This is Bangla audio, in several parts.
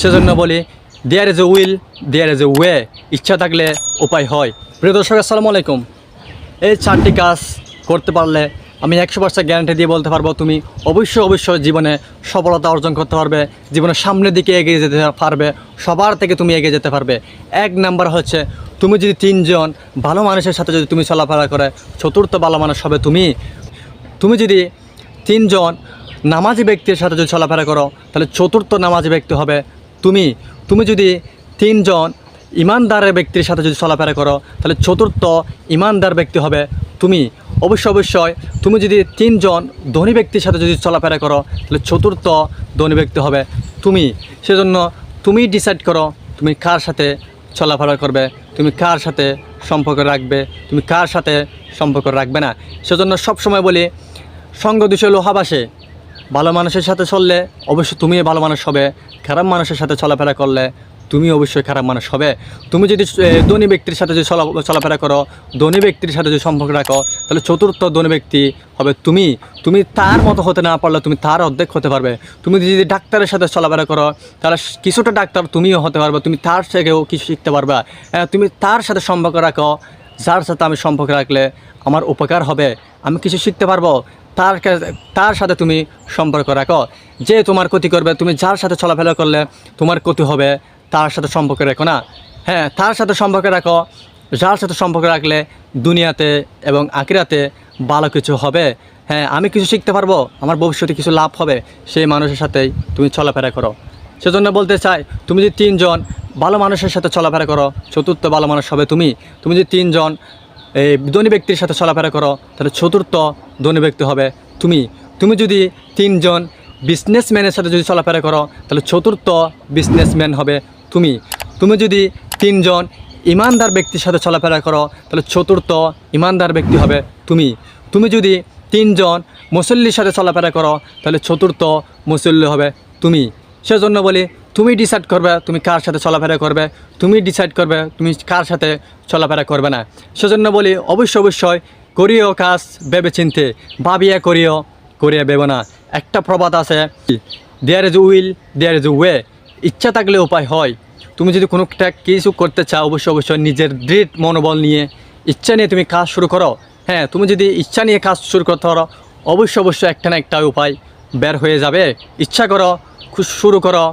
সেজন্য বলি there is a will there is a way ইচ্ছা থাকলে উপায় হয়। প্রিয় দর্শক, আসসালামু আলাইকুম। এই চারটি কাজ করতে পারলে আমি একশো পার্সেন্ট গ্যারান্টি দিয়ে বলতে পারব, তুমি অবশ্যই অবশ্যই জীবনে সফলতা অর্জন করতে পারবে, জীবনের সামনের দিকে এগিয়ে যেতে পারবে, সবার থেকে তুমি এগিয়ে যেতে পারবে। এক নাম্বার হচ্ছে, তুমি যদি তিনজন ভালো মানুষের সাথে যদি তুমি চলাফেরা করে, চতুর্থ ভালো মানুষ হবে তুমি। তুমি যদি তিনজন নামাজি ব্যক্তির সাথে যদি চলাফেরা করো, তাহলে চতুর্থ নামাজি ব্যক্তি হবে তুমি তুমি যদি তিনজন ইমানদারের ব্যক্তির সাথে যদি চলাফেরা করো, তাহলে চতুর্থ ইমানদার ব্যক্তি হবে তুমি। অবশ্যই অবশ্যই, তুমি যদি তিনজন ধনী ব্যক্তির সাথে যদি চলাফেরা করো, তাহলে চতুর্থ ধনী ব্যক্তি হবে তুমি। সেজন্য তুমি ডিসাইড করো, তুমি কার সাথে চলাফেরা করবে, তুমি কার সাথে সম্পর্ক রাখবে, তুমি কার সাথে সম্পর্ক রাখবে না। সেজন্য সবসময় বলি, সঙ্গ দূষে লোহাবাসে। ভালো মানুষের সাথে চললে অবশ্যই তুমি ভালো মানুষ হবে। খারাপ মানুষের সাথে চলাফেরা করলে তুমি অবশ্যই খারাপ মানুষ হবে। তুমি যদি ধনী ব্যক্তির সাথে যদি চলা, চলাফেরা করো, ধনী ব্যক্তির সাথে যদি সম্পর্ক রাখো, তাহলে চতুর্থ ধনী ব্যক্তি হবে তুমি। তুমি তার মতো হতে না পারলে তুমি তার অর্ধেক হতে পারবে। তুমি যদি ডাক্তারের সাথে চলাফেরা করো, তাহলে কিছুটা ডাক্তার তুমিও হতে পারবে, তুমি তার থেকেও কিছু শিখতে পারবে। তুমি তার সাথে সম্পর্ক রাখো যার সাথে আমি সম্পর্ক রাখলে আমার উপকার হবে, আমি কিছু শিখতে পারব। তার তার সাথে তুমি সম্পর্ক রাখো। যে তোমার ক্ষতি করবে, তুমি যার সাথে চলাফেরা করলে তোমার ক্ষতি হবে, তার সাথে সম্পর্ক রেখো না। হ্যাঁ তার সাথে সম্পর্ক রাখো। যার সাথে সম্পর্ক রাখলে দুনিয়াতে এবং আকিরাতে ভালো কিছু হবে। হ্যাঁ আমি কিছু শিখতে পারব, আমার ভবিষ্যতে কিছু লাভ হবে। সেই মানুষের সাথেই তুমি চলাফেরা করো। সেজন্য বলতে চাই, তুমি যদি তিনজন ভালো মানুষের সাথে চলাফেরা করো, চতুর্থ ভালো মানুষ হবে তুমি। তুমি যদি তিনজন এই ধনী ব্যক্তির সাথে চলাফেরা করো, তাহলে চতুর্থ ধনী ব্যক্তি হবে তুমি। তুমি যদি তিনজন বিজনেসম্যানের সাথে যদি চলাফেরা করো, তাহলে চতুর্থ বিজনেসম্যান হবে তুমি। তুমি যদি তিনজন ইমানদার ব্যক্তির সাথে চলাফেরা করো, তাহলে চতুর্থ ইমানদার ব্যক্তি হবে তুমি। তুমি যদি তিনজন মুসল্লির সাথে চলাফেরা করো, তাহলে চতুর্থ মুসল্লি হবে তুমি। সেজন্য বলি, তুমি ডিসাইড করবে তুমি কার সাথে চলাফেরা করবে, তুমি ডিসাইড করবে তুমি কার সাথে চলাফেরা করবে না। সেজন্য বলি অবশ্যই অবশ্যই করিও কাজ ভেবে চিনতে, ভাবিয়া করিও, করিয়া ভেবে না। একটা প্রবাদ আছে there is will there is way ইচ্ছা থাকলে উপায় হয়। তুমি যদি কোনো একটা কিছু করতে চাও অবশ্যই অবশ্যই নিজের দৃঢ় মনোবল নিয়ে ইচ্ছা নিয়ে তুমি কাজ শুরু করো। হ্যাঁ তুমি যদি ইচ্ছা নিয়ে কাজ শুরু করতে পারো অবশ্যই অবশ্যই একটা না একটা উপায় বের হয়ে যাবে। ইচ্ছা করো শুরু করো,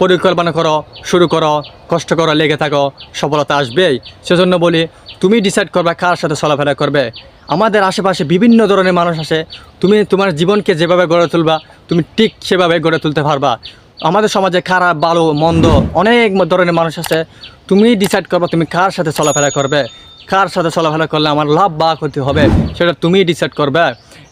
পরিকল্পনা করো, শুরু করো, কষ্ট করো, লেগে থাকো, সফলতা আসবেই। সেজন্য বলি, তুমি ডিসাইড করবে কার সাথে চলাফেরা করবে। আমাদের আশেপাশে বিভিন্ন ধরনের মানুষ আছে, তুমি তোমার জীবনকে যেভাবে গড়ে তুলবা, তুমি ঠিক সেভাবে গড়ে তুলতে পারবা। আমাদের সমাজে খারাপ, ভালো, মন্দ অনেক ধরনের মানুষ আছে, তুমি ডিসাইড করবে তুমি কার সাথে চলাফেরা করবে। কার সাথে চলাফেরা করলে আমার লাভ বা ক্ষতি হবে, সেটা তুমি ডিসাইড করবে।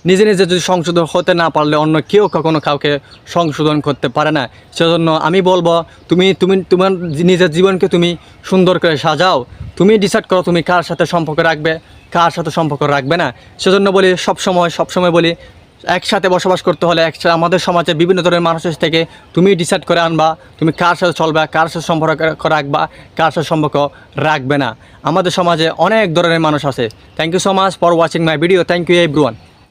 নিজে নিজে যদি সংশোধন হতে না পারলে অন্য কেউ কখনো কাউকে সংশোধন করতে পারে না। সেজন্য আমি বলব, তুমি তুমি, তোমার নিজের জীবনকে তুমি সুন্দর করে সাজাও। তুমি ডিসাইড করো তুমি কার সাথে সম্পর্ক রাখবে, কার সাথে সম্পর্ক রাখবে না। সেজন্য বলি, সবসময় সবসময় বলি, একসাথে বসবাস করতে হলে একসাথে আমাদের সমাজে বিভিন্ন ধরনের মানুষের থেকে তুমি ডিসাইড করে আনবা, তুমি কার সাথে চলবা, কার সাথে সম্পর্ক রাখবা, কার সাথে সম্পর্ক রাখবে না। আমাদের সমাজে অনেক ধরনের মানুষ আছে। Thank you so much for watching my video thank you everyone